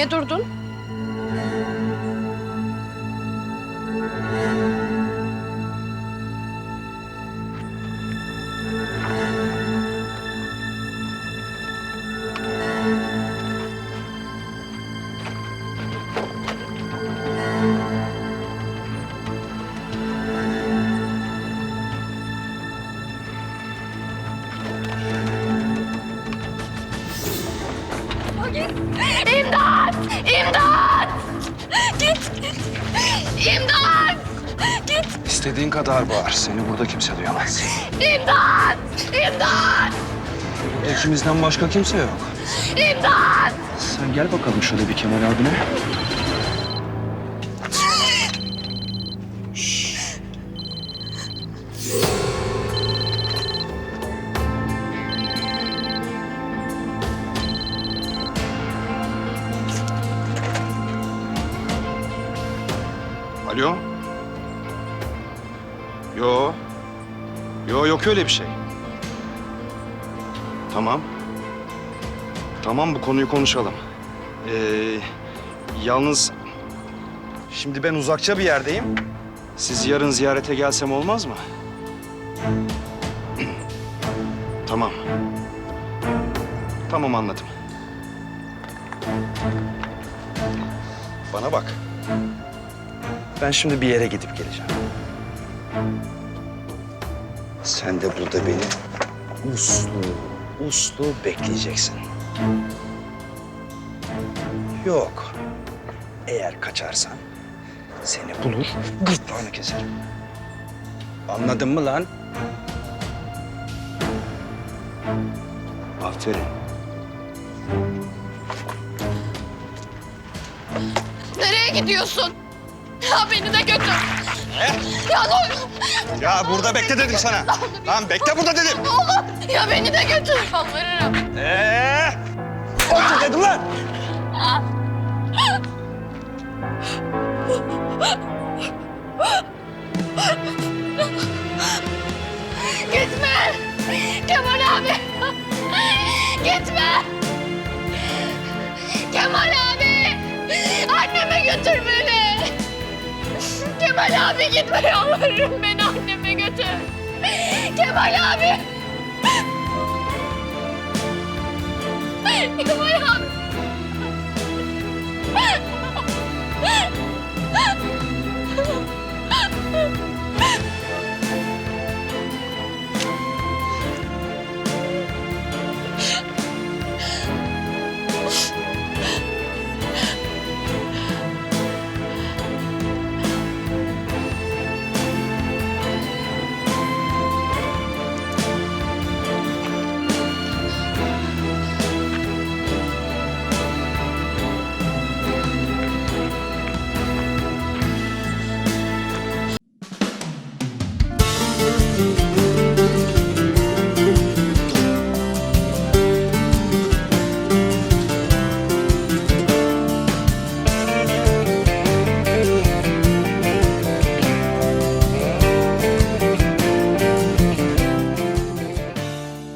Niye durdun? İstediğin kadar bağır. Seni burada kimse duyamaz. İmdat! İmdat! İkimizden başka kimse yok. İmdat! Sen gel bakalım şöyle bir Kemal abine. Alo? Yo. Yo yok öyle bir şey. Tamam. Tamam bu konuyu konuşalım. Ee, yalnız şimdi ben uzakça bir yerdeyim. Siz yarın ziyarete gelsem olmaz mı? tamam. Tamam anladım. Bana bak. Ben şimdi bir yere gidip geleceğim. Sen de burada beni uslu, uslu bekleyeceksin. Yok. Eğer kaçarsan seni bulur, gırtlağını keserim. Anladın mı lan? Aferin. Nereye gidiyorsun? Ya beni de götür. Ya ne olur. Ya burada bekle dedim sana. Tamam bekle burada dedim. Ne olur. Ya beni de götür. Yalvarırım. Ee? Otur dedim lan. Gitme. Kemal abi. Gitme. Kemal abi gitme yalvarırım beni anneme götür. Kemal abi. Kemal abi.